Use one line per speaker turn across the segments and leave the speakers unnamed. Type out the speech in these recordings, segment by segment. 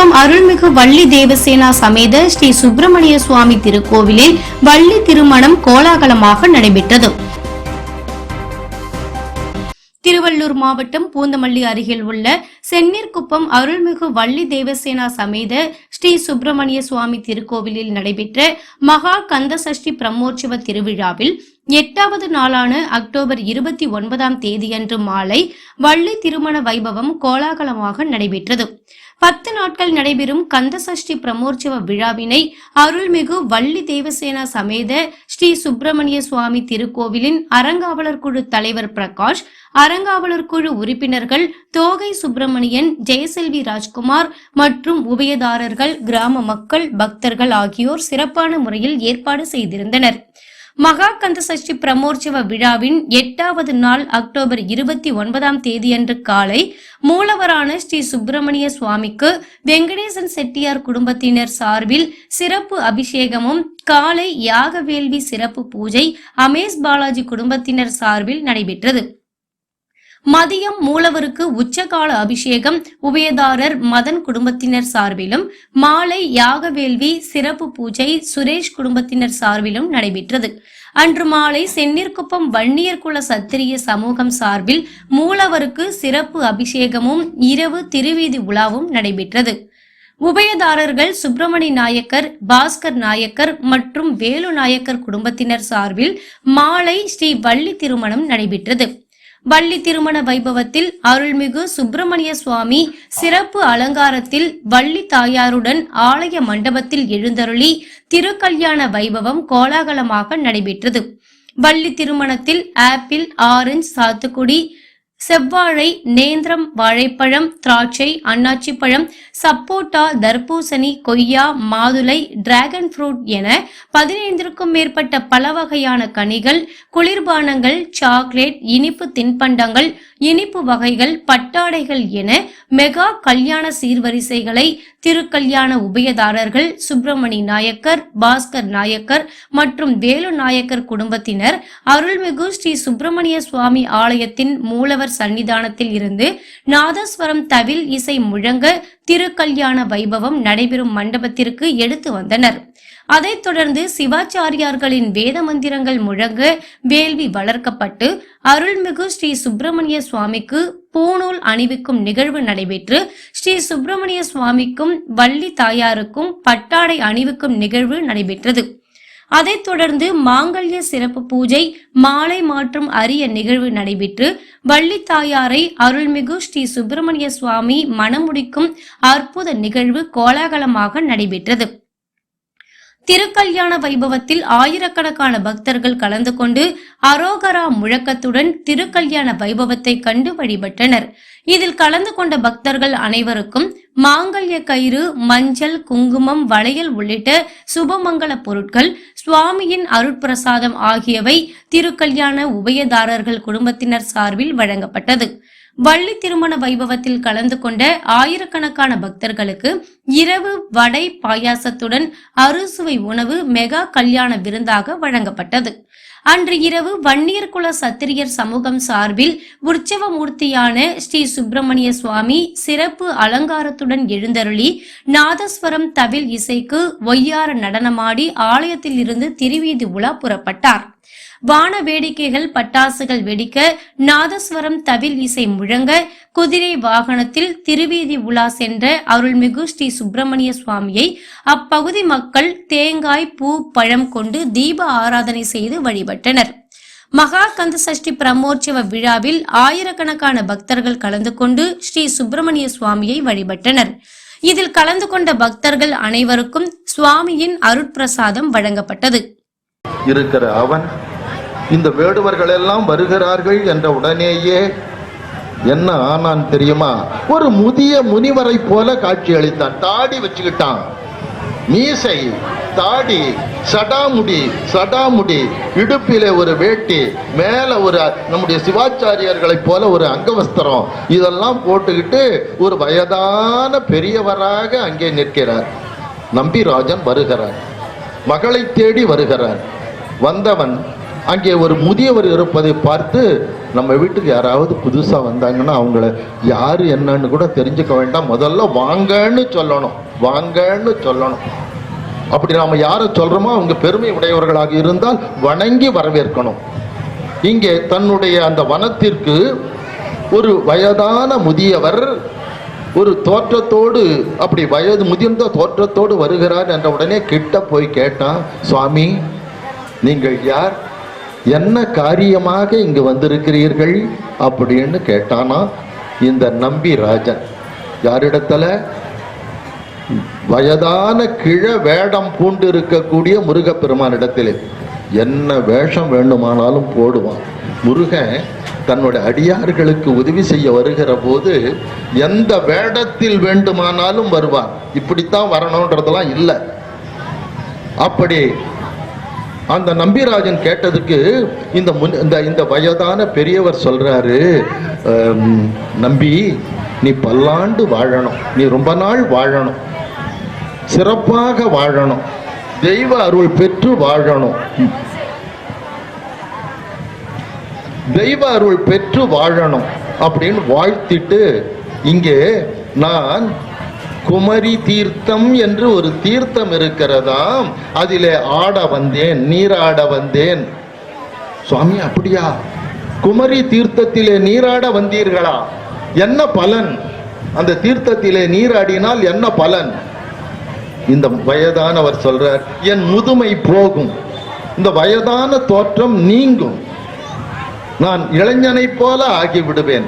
செந்நீர்குப்பம் அருள்மிகு வள்ளி தேவசேனா சமேத ஸ்ரீ சுப்பிரமணிய சுவாமி திருக்கோவிலில் வள்ளி திருமணம் கோலாகலமாக நடைபெற்றது. திருவள்ளூர் மாவட்டம் பூந்தமல்லி அருகில் உள்ள செந்நீர்குப்பம் அருள்மிகு வள்ளி தேவசேனா சமேத ஸ்ரீ சுப்பிரமணிய சுவாமி திருக்கோவிலில் நடைபெற்ற மகா கந்த சஷ்டி பிரம்மோற்சவ திருவிழாவில் எட்டாவது நாளான அக்டோபர் இருபத்தி ஒன்பதாம் தேதியன்று மாலை வள்ளி திருமண வைபவம் கோலாகலமாக நடைபெற்றது. பத்து நாட்கள் நடைபெறும் கந்தசஷ்டி பிரமோற்சவ விழாவினை அருள்மிகு வள்ளி தேவசேனா சமேத ஸ்ரீ சுப்பிரமணிய சுவாமி திருக்கோவிலின் அறங்காவலர் குழு தலைவர் பிரகாஷ் அறங்காவலர் குழு உறுப்பினர்கள் தோகை சுப்பிரமணியன் ஜெயசெல்வி ராஜ்குமார் மற்றும் உபயதாரர்கள் கிராம மக்கள் பக்தர்கள் ஆகியோர் சிறப்பான முறையில் ஏற்பாடு செய்திருந்தனர். மகா கந்த சஷ்டி பிரமோற்சவ விழாவின் எட்டாவது நாள் அக்டோபர் இருபத்தி ஒன்பதாம் தேதியன்று காலை மூலவரான ஸ்ரீ சுப்பிரமணிய சுவாமிக்கு வெங்கடேசன் செட்டியார் குடும்பத்தினர் சார்பில் சிறப்பு அபிஷேகமும் காலை யாக வேள்வி சிறப்பு பூஜை அமேஷ் பாலாஜி குடும்பத்தினர் சார்பில் நடைபெற்றது. மதியம் மூலவருக்கு உச்சகால அபிஷேகம் உபயதாரர் மதன் குடும்பத்தினர் சார்பிலும் மாலை யாகவேள்வி சிறப்பு பூஜை சுரேஷ் குடும்பத்தினர் சார்பிலும் நடைபெற்றது. அன்று மாலை செந்நிற்குப்பம் வன்னியர் குல சத்திரிய சமூகம் சார்பில் மூலவருக்கு சிறப்பு அபிஷேகமும் இரவு திருவீதி உலாவும் நடைபெற்றது. உபயதாரர்கள் சுப்பிரமணி நாயக்கர் பாஸ்கர் நாயக்கர் மற்றும் வேலு நாயக்கர் குடும்பத்தினர் சார்பில் மாலை ஸ்ரீ வள்ளி திருமணம் நடைபெற்றது. வள்ளி திருமண வைபவத்தில் அருள்மிகு சுப்பிரமணிய சுவாமி சிறப்பு அலங்காரத்தில் வள்ளி தாயாருடன் ஆலய மண்டபத்தில் எழுந்தருளி திருக்கல்யாண வைபவம் கோலாகலமாக நடைபெற்றது. வள்ளி திருமணத்தில் ஆப்பிள் ஆரஞ்சு சாத்துக்குடி செவ்வாழை நேந்திரம் வாழைப்பழம் திராட்சை அன்னாச்சி பழம் சப்போட்டா தர்பூசணி கொய்யா மாதுளை டிராகன் ஃப்ரூட் என பதினைந்திற்கும் மேற்பட்ட பல வகையான கனிகள் குளிர்பானங்கள் சாக்லேட் இனிப்பு தின்பண்டங்கள் இனிப்பு வகைகள் பட்டாடைகள் என மெகா கல்யாண சீர்வரிசைகளை திருக்கல்யாண உபயதாரர்கள் சுப்பிரமணி நாயக்கர் பாஸ்கர் நாயக்கர் மற்றும் வேலு நாயக்கர் குடும்பத்தினர் அருள்மிகு ஸ்ரீ சுப்பிரமணிய சுவாமி ஆலயத்தின் மூலவர் சன்னிதானத்தில் இருந்து நாதஸ்வரம் தவில் இசை முழங்க திருக்கல்யாண வைபவம் நடைபெறும் மண்டபத்திற்கு எடுத்து வந்தனர். அதைத் தொடர்ந்து சிவாச்சாரியார்களின் வேத மந்திரங்கள் முழங்க வேள்வி வளர்க்கப்பட்டு அருள்மிகு ஸ்ரீ சுப்பிரமணிய சுவாமிக்கு பூணூல் அணிவிக்கும் நிகழ்வு நடைபெற்று ஸ்ரீ சுப்பிரமணிய சுவாமிக்கும் வள்ளி தாயாருக்கும் பட்டாடை அணிவிக்கும் நிகழ்வு நடைபெற்றது. அதைத் தொடர்ந்து மாங்கல்ய சிறப்பு பூஜை மாலை மாற்றும் அரிய நிகழ்வு நடைபெற்று வள்ளி தாயாரை அருள்மிகு ஸ்ரீ சுப்பிரமணிய சுவாமி மணமுடிக்கும் அற்புத நிகழ்வு கோலாகலமாக நடைபெற்றது. திருக்கல்யாண வைபவத்தில் ஆயிரக்கணக்கான பக்தர்கள் கலந்து கொண்டு அரோகரா முழக்கத்துடன் திருக்கல்யாண வைபவத்தை கண்டு வழிபட்டனர். இதில் கலந்து கொண்ட பக்தர்கள் அனைவருக்கும் மாங்கல்ய கயிறு மஞ்சள் குங்குமம் வளையல் உள்ளிட்ட சுபமங்கல பொருட்கள் சுவாமியின் அருட்பிரசாதம் ஆகியவை திருக்கல்யாண உபயதாரர்கள் குடும்பத்தினர் சார்பில் வழங்கப்பட்டது. வள்ளி திருமண வைபவத்தில் கலந்து கொண்ட ஆயிரக்கணக்கான பக்தர்களுக்கு இரவு வடை பாயாசத்துடன் அறுசுவை உணவு மெகா கல்யாண விருந்தாக வழங்கப்பட்டது. அன்று இரவு வன்னியர்குல சத்திரியர் சமூகம் சார்பில் உற்சவ மூர்த்தியான ஸ்ரீ சுப்பிரமணிய சுவாமி சிறப்பு அலங்காரத்துடன் எழுந்தருளி நாதஸ்வரம் தவில் இசைக்கு ஒய்யார நடனமாடி ஆலயத்தில் இருந்து திருவீதி உலா புறப்பட்டார். வான வேடிக்கைகள் பட்டாசுகள் வெடிக்க நாதஸ்வரம் தவில் இசை முழங்க குதிரை வாகனத்தில் திருவீதி உலா சென்ற அருள்மிகு ஸ்ரீ சுப்பிரமணிய சுவாமியை அப்பகுதி மக்கள் தேங்காய் பூ பழம் கொண்டு தீப ஆராதனை செய்து வழிபட்டனர். மகா கந்த சஷ்டி பிரமோற்சவ விழாவில் ஆயிரக்கணக்கான பக்தர்கள் கலந்து கொண்டு ஸ்ரீ சுப்பிரமணிய சுவாமியை வழிபட்டனர். இதில் கலந்து கொண்ட பக்தர்கள் அனைவருக்கும் சுவாமியின் அருட்பிரசாதம் வழங்கப்பட்டது.
இருக்கிற அவன் இந்த வேடுவர்கள் எல்லாம் வருகிறார்கள் என்ற உடனேயே என்ன ஆனான் தெரியுமா? ஒரு முதிய முனிவரை போல காட்சி அளித்தான். தாடி வச்சுக்கிட்டான். மீசை தாடி சடாமுடி சடாமுடி இடுப்பிலே ஒரு வேட்டி மேல ஒரு நம்முடைய சிவாச்சாரியர்களை போல ஒரு அங்கவஸ்திரம். இதெல்லாம் போட்டுக்கிட்டு ஒரு வயதான பெரியவராக அங்கே நிற்கிறார். நம்பிராஜன் வருகிறார். மகளை தேடி வருகிறார். வந்தவன் அங்கே ஒரு முதியவர் இருப்பதை பார்த்து நம்ம வீட்டுக்கு யாராவது புதுசாக வந்தாங்கன்னா அவங்கள யார் என்னன்னு கூட தெரிஞ்சுக்க வேண்டாம். முதல்ல வாங்கன்னு சொல்லணும். வாங்கன்னு சொல்லணும். அப்படி நாம் யாரை சொல்கிறோமோ அவங்க பெருமை உடையவர்களாக இருந்தால் வணங்கி வரவேற்கணும். இங்கே தன்னுடைய அந்த வனத்திற்கு ஒரு வயதான முதியவர் ஒரு தோற்றத்தோடு அப்படி வயது முதிர்ந்த தோற்றத்தோடு வருகிறார் என்ற உடனே கிட்ட போய் கேட்டான் சுவாமி நீங்கள் யார்? என்ன காரியமாக இங்கு வந்திருக்கிறீர்கள்? அப்படின்னு கேட்டானா இந்த நம்பி ராஜன். யாரிடத்துல? வயதான கிழ வேடம் பூண்டு இருக்கக்கூடிய முருகப்பெருமானிடத்தில். என்ன வேஷம் வேண்டுமானாலும் போடுவான். முருகன் தன்னுடைய அடியார்களுக்கு உதவி செய்ய வருகிற போது எந்த வேடத்தில் வேண்டுமானாலும் வருவான் இப்படித்தான் வரணுன்றதெல்லாம் இல்லை. அப்படி அந்த நம்பிராஜன் கேட்டதுக்கு இந்த முன் இந்த இந்த வயதான பெரியவர் சொல்றாரு நம்பி நீ பல்லாண்டு வாழணும். நீ ரொம்ப நாள் வாழணும். சிறப்பாக வாழணும். தெய்வ அருள் பெற்று வாழணும். தெய்வ அருள் பெற்று வாழணும் அப்படின்னு வாழ்த்திட்டு இங்கே நான் குமரி தீர்த்தம் என்று ஒரு தீர்த்தம் இருக்கிறதாம். அதிலே ஆட வந்தேன் நீராட வந்தேன். சுவாமி அப்படியா? குமரி தீர்த்தத்திலே நீராட வந்தீர்களா? என்ன பலன்? அந்த தீர்த்தத்திலே நீராடினால் என்ன பலன்? இந்த வயதானவர் சொல்றார் என் முதுமை போகும். இந்த வயதான தோற்றம் நீங்கும். நான் இளைஞனைப் போல ஆகிவிடுவேன்.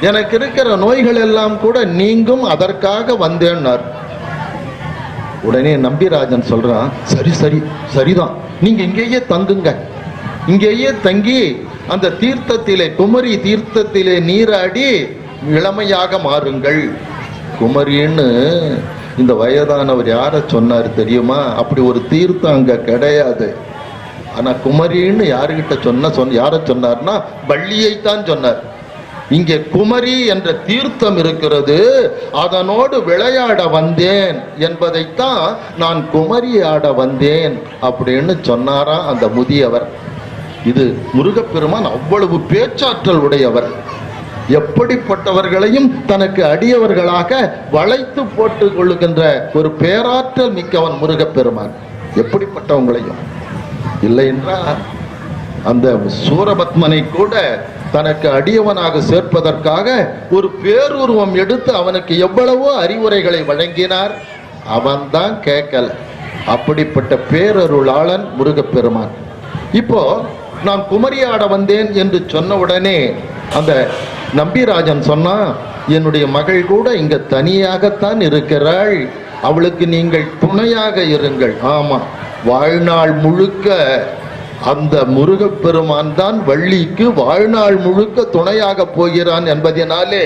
எனக்கு இருக்கிற நோய்கள் எல்லாம் கூட நீங்கும் அதற்காக வந்தேன்னார். உடனே நம்பிராஜன் சொல்றான் சரி சரி சரிதான். நீங்க இங்கேயே தங்குங்க. இங்கேயே தங்கி அந்த தீர்த்தத்திலே குமரி தீர்த்தத்திலே நீராடி இளமையாக மாறுங்கள். குமரின்னு இந்த வயதானவர் யாரை சொன்னார் தெரியுமா? அப்படி ஒரு தீர்த்தம் அங்க கிடையாது. ஆனா குமரின்னு யாருகிட்ட சொன்ன சொன்ன யாரை சொன்னார்னா வள்ளியைத்தான் சொன்னார். இங்கே குமரி என்ற தீர்த்தம் இருக்கிறது அதனோடு விளையாட வந்தேன் என்பதைத்தான் நான் குமரி ஆட வந்தேன் அப்படின்னு சொன்னாராம் அந்த முதியவர். இது முருகப்பெருமான் அவ்வளவு பேச்சாற்றல் உடையவர். எப்படிப்பட்டவர்களையும் தனக்கு அடியவர்களாக வளைத்து போட்டுக் கொள்ளுகின்ற ஒரு பேராற்றல் மிக்கவன் முருகப்பெருமான். எப்படிப்பட்டவங்களையும். இல்லை என்றால் அந்த சூரபத்மனை கூட தனக்கு அடியவனாக சேர்ப்பதற்காக ஒரு பேருருவம் எடுத்து அவனுக்கு எவ்வளவோ அறிவுரைகளை வழங்கினார். அவன்தான் கேட்கல அப்படிப்பட்ட பேரருளாளன் முருகப்பெருமான். இப்போ நான் குமரியாட வந்தேன் என்று சொன்ன உடனே அந்த நம்பிராஜன் சொன்னா என்னுடைய மகள் கூட இங்க தனியாகத்தான் இருக்கிறாள். அவளுக்கு நீங்கள் துணையாக இருங்கள். ஆமா வாழ்நாள் முழுக்க அந்த முருகப்பெருமான் தான் வள்ளிக்கு வாழ்நாள் முழுக்க துணையாக போகிறான் என்பதனாலே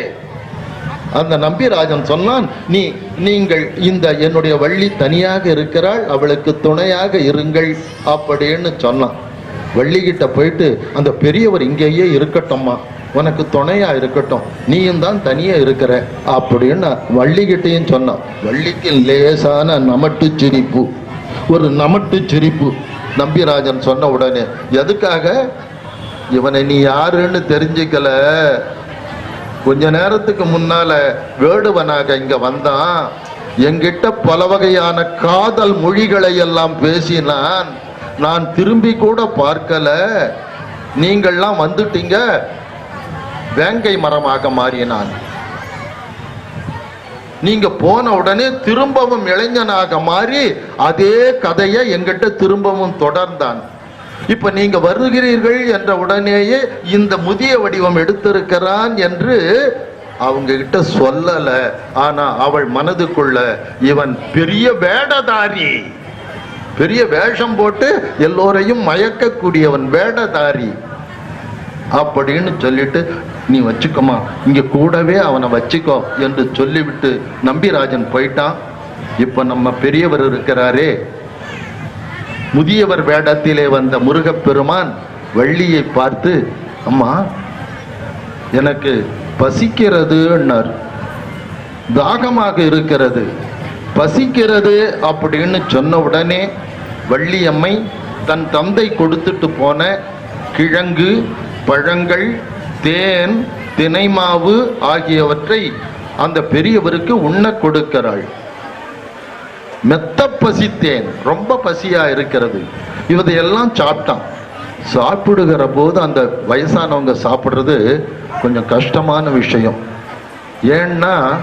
அந்த நம்பிராஜன் சொன்னான் நீ நீங்கள் இந்த என்னுடைய வள்ளி தனியாக இருக்கிறாள் அவளுக்கு துணையாக இருங்கள் அப்படின்னு சொன்னான். வள்ளிகிட்ட போயிட்டு அந்த பெரியவர் இங்கேயே இருக்கட்டும்மா உனக்கு துணையா இருக்கட்டும் நீயும் தான் தனியா இருக்கிற அப்படின்னு வள்ளிகிட்டையும் சொன்னான். வள்ளிக்கு லேசான நமட்டு சிரிப்பு. ஒரு நமட்டு சிரிப்பு. நம்பிராஜன் சொன்ன உடனே எதுக்காக? இவனை நீ யாருன்னு தெரிஞ்சுக்கல. கொஞ்ச நேரத்துக்கு முன்னால வேடுவனாக இங்க வந்தான். எங்கிட்ட பல வகையான காதல் மொழிகளை எல்லாம் பேசினான். நான் திரும்பி கூட பார்க்கல. நீங்கள்லாம் வந்துட்டீங்க. வேங்கை மரமாக மாறினான். நீங்க போன உடனே திரும்பவும் இளைஞனாக மாறி அதே கதையை எங்கிட்ட திரும்பவும் தொடர்ந்தான். இப்ப நீங்க வருகிறீர்கள் என்ற உடனேயே இந்த முதிய வடிவம் எடுத்திருக்கிறான் என்று அவங்க கிட்ட சொல்லல. ஆனா அவள் மனதுக்குள்ள இவன் பெரிய வேடதாரி. பெரிய வேஷம் போட்டு எல்லோரையும் மயக்கக்கூடியவன் வேடதாரி. அப்படின்னு சொல்லிட்டு நீ வச்சுக்கோமா. இங்கே கூடவே அவனை வச்சுக்கோ என்று சொல்லிவிட்டு நம்பிராஜன் போயிட்டான். இப்போ நம்ம பெரியவர் இருக்கிறாரே. முதியவர் வேடத்திலே வந்த முருகப்பெருமான் வள்ளியை பார்த்து அம்மா எனக்கு பசிக்கிறதுன்னார். தாகமாக இருக்கிறது. பசிக்கிறது அப்படின்னு சொன்ன உடனே வள்ளியம்மை தன் தந்தை கொடுத்துட்டு போன கிழங்கு பழங்கள் தேன் தினைமாவு ஆகியவற்றை அந்த பெரியவருக்கு உண்ண கொடுக்கிறாள். மெத்த பசித்தேன் ரொம்ப பசியா இருக்கிறது. இவதையெல்லாம் சாப்பிட்டான். சாப்பிடுகிற போது அந்த வயசானவங்க சாப்பிடுறது கொஞ்சம் கஷ்டமான விஷயம். ஏன்னா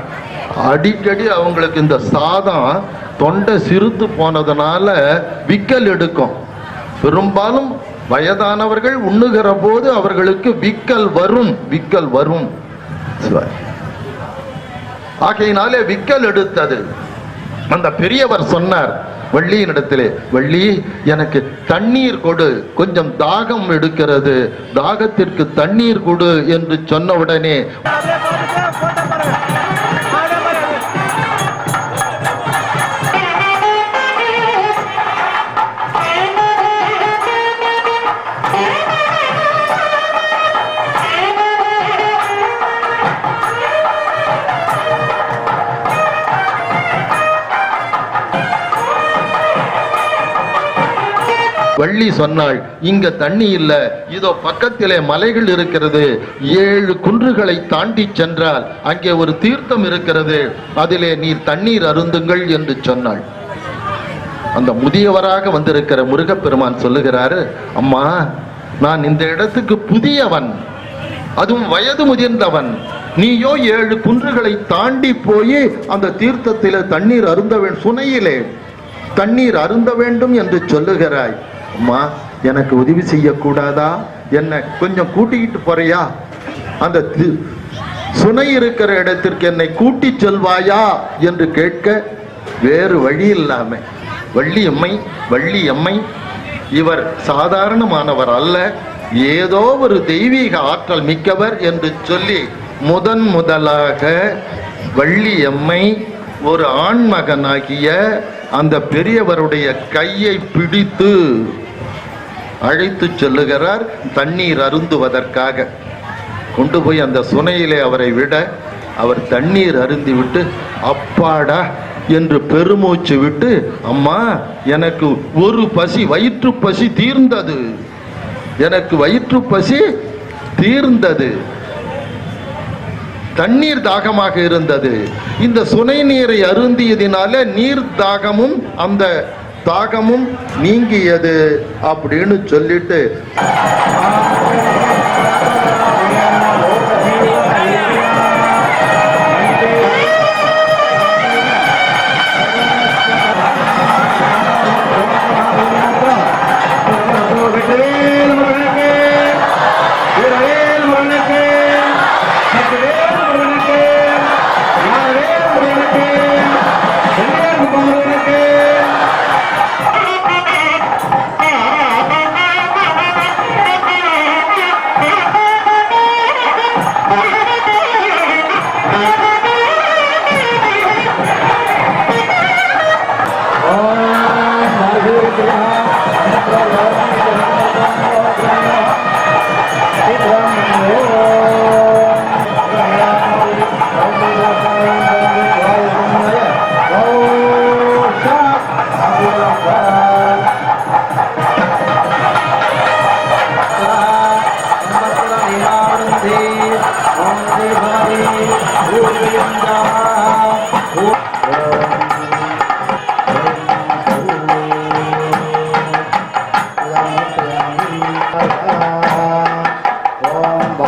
அடிக்கடி அவங்களுக்கு இந்த சாதம் தொண்டை சிறுத்து போனதுனால விக்கல் எடுக்கும். பெரும்பாலும் வயதானவர்கள் உண்ணுகிற போது அவர்களுக்கு விக்கல் வரும் விக்கல் வரும். ஆகையினாலே விக்கல் எடுத்தது. அந்த பெரியவர் சொன்னார் வள்ளியினிடத்திலே வள்ளி எனக்கு தண்ணீர் கொடு கொஞ்சம் தாகம் எடுக்கிறது தாகத்திற்கு தண்ணீர் கொடு என்று சொன்ன உடனே வள்ளி சொன்னாள் இங்க தண்ணி இல்ல. இதோ பக்கத்திலே மலைகள் இருக்கிறது. ஏழு குன்றுகளை தாண்டி சென்றால் அங்கே ஒரு தீர்த்தம் இருக்கிறது. அதிலே நீர் தண்ணீர் அருந்துங்கள் என்று சொன்னாள். அந்த முதியவராக வந்திருக்கிற முருகப்பெருமான் சொல்லுகிறாரு அம்மா நான் இந்த இடத்துக்கு புதியவன். அதுவும் வயது முதிர்ந்தவன். நீயோ ஏழு குன்றுகளை தாண்டி போய் அந்த தீர்த்தத்தில தண்ணீர் அருந்த சுனையிலே தண்ணீர் அருந்த வேண்டும் என்று சொல்லுகிறாய். அம்மா எனக்கு உதவி செய்யக்கூடாதா? என்னை கொஞ்சம் கூட்டிக்கிட்டு போறியா? அந்த தி- சுனை இருக்கிற இடத்திற்கு என்னை கூட்டிச் செல்வாயா? என்று கேட்க வேறு வழி இல்லாம வள்ளி அம்மை வள்ளி அம்மை இவர் சாதாரணமானவர் அல்ல ஏதோ ஒரு தெய்வீக ஆற்றல் மிக்கவர் என்று சொல்லி முதன் முதலாக வள்ளி அம்மை ஒரு ஆண்மகனாகிய அந்த பெரியவருடைய கையை பிடித்து அழைத்து செல்லுகிறார் தண்ணீர் அருந்துவதற்காக. கொண்டு போய் அந்த சுனையிலே அவரை விட அவர் தண்ணீர் அருந்திவிட்டு அப்பாடா! என்று பெருமூச்சு விட்டு அம்மா எனக்கு ஒரு பசி வயிற்று பசி தீர்ந்தது. எனக்கு வயிற்று பசி தீர்ந்தது. தண்ணீர் தாகமாக இருந்தது. இந்த சுனை நீரை அருந்தியதினால நீர் தாகமும் அந்த தாகமும் நீங்கியது அப்படின்னு சொல்லிட்டு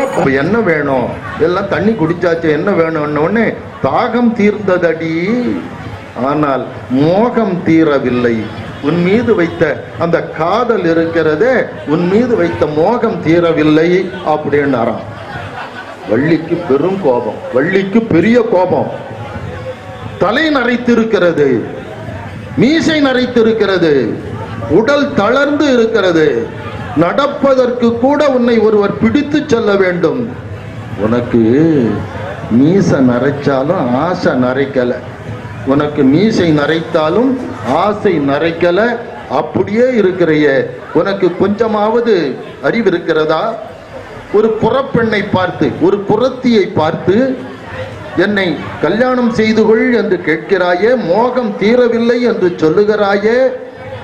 இப்போ என்ன வேணும்? எல்லாம் தண்ணி குடிச்சாச்சு என்ன வேணும்னவொடனே தாகம் தீர்ந்ததடி. ஆனால் மோகம் தீரவில்லை. உன் மீது வைத்த அந்த காதல் இருக்கிறதே உன் மீது வைத்த மோகம் தீரவில்லை அப்படின்னாராம். வள்ளிக்கு பெரும் கோபம். வள்ளிக்கு பெரிய கோபம். தலை நரைத்திருக்கிறது. மீசை நரைத்திருக்கிறது. உடல் தளர்ந்து இருக்கிறது. நடப்பதற்கு கூட உன்னை ஒருவர் பிடித்து செல்ல வேண்டும். உனக்கு மீசை நரைச்சாலும் ஆசை நரைக்கலை. உனக்கு மீசை நரைத்தாலும் ஆசை நரைக்கலை. அப்படியே இருக்கிறைய. உனக்கு கொஞ்சமாவது அறிவு இருக்கிறதா? ஒரு புறப்பெண்ணை பார்த்து ஒரு புறத்தியை பார்த்து என்னை கல்யாணம் செய்து கொள் என்று கேட்கிறாயே மோகம் தீரவில்லை என்று சொல்லுகிறாயே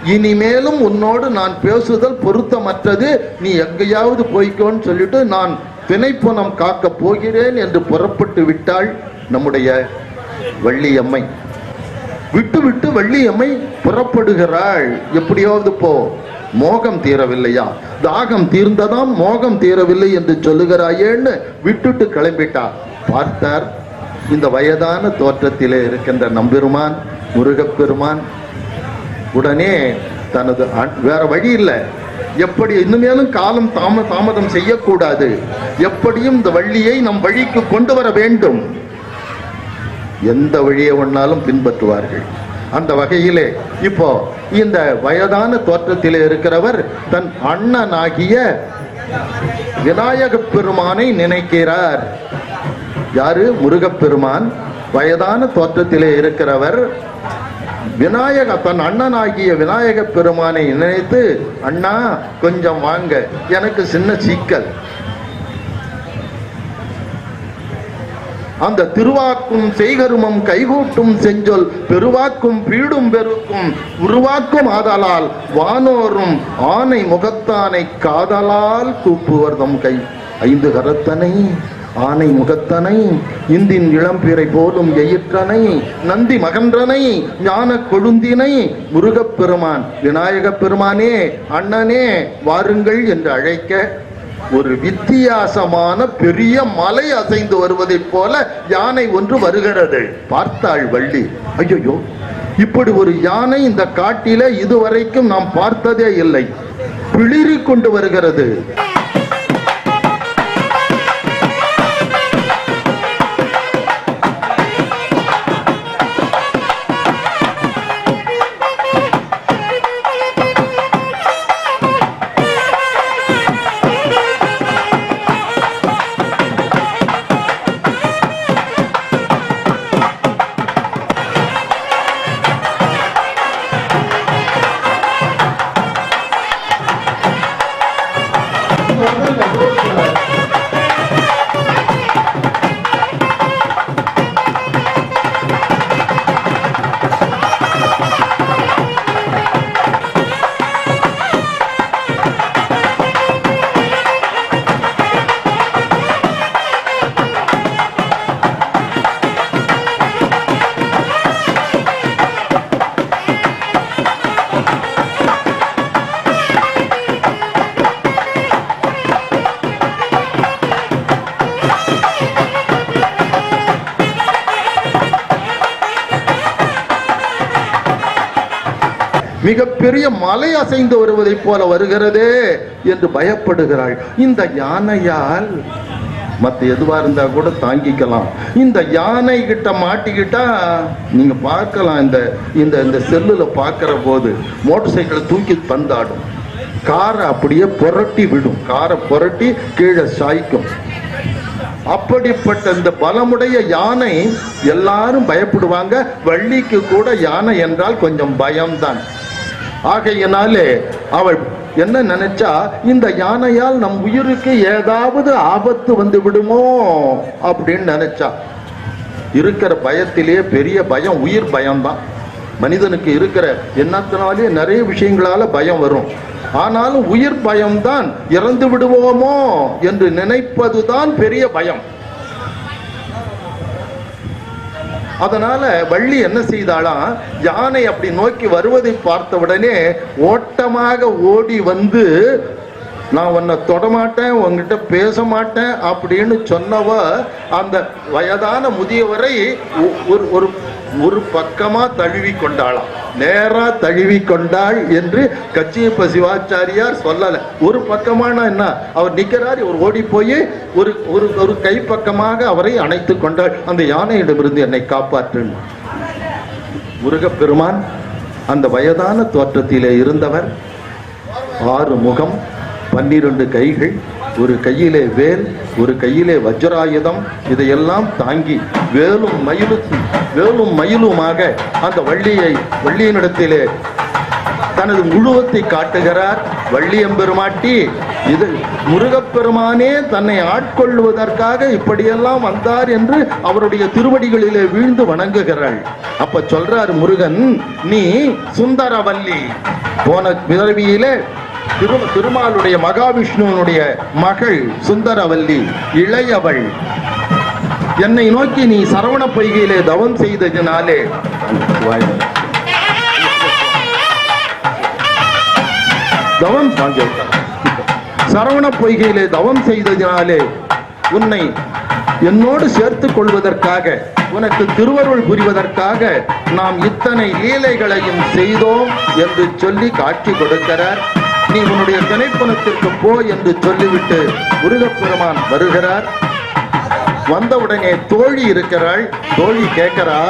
இனிமேலும் உன்னோடு நான் பேசுதல் பொருத்தமற்றது. நீ எங்கேயாவது போய்க்கோன்னு சொல்லிட்டு நான் திணைப்புணம் காக்க போகிறேன் என்று புறப்பட்டு விட்டாள் நம்முடைய வள்ளியம்மை. விட்டு விட்டு வள்ளியம்மை புறப்படுகிறாள். எப்படியாவது போ மோகம் தீரவில்லையா? தாகம் தீர்ந்ததாம் மோகம் தீரவில்லை என்று சொல்லுகிறாயேன்னு விட்டுட்டு கிளம்பிட்டா. பார்த்தார் இந்த வயதான தோற்றத்திலே இருக்கின்ற நம்பெருமான் முருகப்பெருமான் உடனே தனது வேற வழி இல்லை. எப்படி இனிமேலும் காலம் தாம தாமதம் செய்யக்கூடாது? எப்படியும் இந்த வள்ளியை நம் வழிக்கு கொண்டு வர வேண்டும். எந்த வழியை ஒன்னாலும் பின்பற்றுவார்கள். அந்த வகையிலே இப்போ இந்த வயதான தோற்றத்திலே இருக்கிறவர் தன் அண்ணனாகிய விநாயகப் பெருமானை நினைக்கிறார். யாரு? முருகப்பெருமான் வயதான தோற்றத்திலே இருக்கிறவர் விநாயக தன் அண்ணனாகிய விநாயக பெருமானை நினைத்து அண்ணா கொஞ்சம் வாங்க. எனக்கு சின்ன சிக்கல். அந்த திருவாக்கும் செய்கருமம் கைகூட்டும் செஞ்சொல் பெருவாக்கும் பீடும் பெருக்கும் உருவாக்கும் ஆதலால் வானோரும் ஆனை முகத்தானை காதலால் கூப்புவர் தம் கை. ஐந்து கரத்தனை ஆனை முகத்தனை இந்தின் இளம்பிறை போலும் எயிற்றனை நந்தி மகன்றனை ஞான கொழுந்தினை முருகப் பெருமான் விநாயகப் பெருமானே அண்ணனே வாருங்கள் என்று அழைக்க ஒரு வித்தியாசமான பெரிய மலை அசைந்து வருவதைப் போல யானை ஒன்று வருகிறது. பார்த்தாள் வள்ளி. ஐயோ இப்படி ஒரு யானை இந்த காட்டில இதுவரைக்கும் நாம் பார்த்ததே இல்லை. பிளிரி கொண்டு வருகிறது. மிகப்பெரிய மலை அசைந்து வருவதைப் போல வருகிறதே என்று பயப்படுகிறாள். இந்த யானையால் மற்ற எதுவா இருந்தா கூட தாங்கிக்கலாம். இந்த யானை கிட்ட மாட்டிக்கிட்டா நீங்க பார்க்கலாம் இந்த இந்த இந்த செல்லுல பார்க்கிற போது மோட்டார் சைக்கிளை தூக்கி பந்தாடும். காரை அப்படியே புரட்டி விடும். காரை புரட்டி கீழே சாய்க்கும். அப்படிப்பட்ட இந்த பலமுடைய யானை எல்லாரும் பயப்படுவாங்க. வள்ளிக்கு கூட யானை என்றால் கொஞ்சம் பயம்தான். ஆகையினாலே அவள் என்ன நினைச்சா இந்த யானையால் நம் உயிருக்கு ஏதாவது ஆபத்து வந்து விடுமோ அப்படின்னு நினைச்சா. இருக்கிற பயத்திலேயே பெரிய பயம் உயிர் பயம்தான். மனிதனுக்கு இருக்கிற எண்ணத்தினாலே நிறைய விஷயங்களால பயம் வரும். ஆனாலும் உயிர் பயம்தான் இறந்து விடுவோமோ என்று நினைப்பதுதான் பெரிய பயம். அதனால வள்ளி என்ன செய்தாலாம் யானை அப்படி நோக்கி வருவதை பார்த்த உடனே ஓட்டமாக ஓடி வந்து நான் உன்னை தொடமாட்டேன் உன்கிட்ட பேச மாட்டேன் அப்படின்னு சொன்னவ அந்த வயதான முதியவரை ஒரு ஒரு ஒரு பக்கமா தழுவி கொண்டாளாம். நேரா தழுவி கொண்டாள் என்று கச்சியப்ப சிவாச்சாரியார் சொல்லல. ஒரு பக்கமான என்ன? அவர் நிக்கிறார் இவர் ஓடி போய் ஒரு ஒரு ஒரு கைப்பக்கமாக அவரை அணைத்து கொண்டாள். அந்த யானையிடமிருந்து என்னை காப்பாற்று. முருகப்பெருமான் அந்த வயதான தோற்றத்திலே இருந்தவர். ஆறு முகம் பன்னிரண்டு கைகள். ஒரு கையிலே வேல் ஒரு கையிலே வஜ்ராயுதம் இதையெல்லாம் தாங்கி வேலும் மயிலும் வேலும் மயிலுமாக அந்த வள்ளியை வள்ளியினிடத்திலே தனது முழுவத்தை காட்டுகிறார். வள்ளியம்பெருமாட்டி இது முருகப்பெருமானே தன்னை ஆட்கொள்வதற்காக இப்படியெல்லாம் வந்தார் என்று அவருடைய திருவடிகளிலே வீழ்ந்து வணங்குகிறாள். அப்ப சொல்றார் முருகன் நீ சுந்தரவல்லி. போன பிறவியிலே திரு திருமாலுடைய மகாவிஷ்ணுவனுடைய மகள் சுந்தரவல்லி இளையவள். என்னை நோக்கி நீ சரவண பொய்கையிலே தவம் செய்ததினாலே தவம் சரவண பொய்கையிலே தவம் செய்ததினாலே உன்னை என்னோடு சேர்த்துக் கொள்வதற்காக உனக்கு திருவருள் புரிவதற்காக நாம் இத்தனை லீலைகளையும் செய்தோம் என்று சொல்லி காட்சி கொடுக்கிறார். நீ உன்னுடைய திணைப்புணத்திற்கு போ என்று சொல்லிவிட்டு முருகப்பெருமான் வருகிறார். வந்தவுடனே தோழி இருக்கிறாள். தோழி கேட்கிறா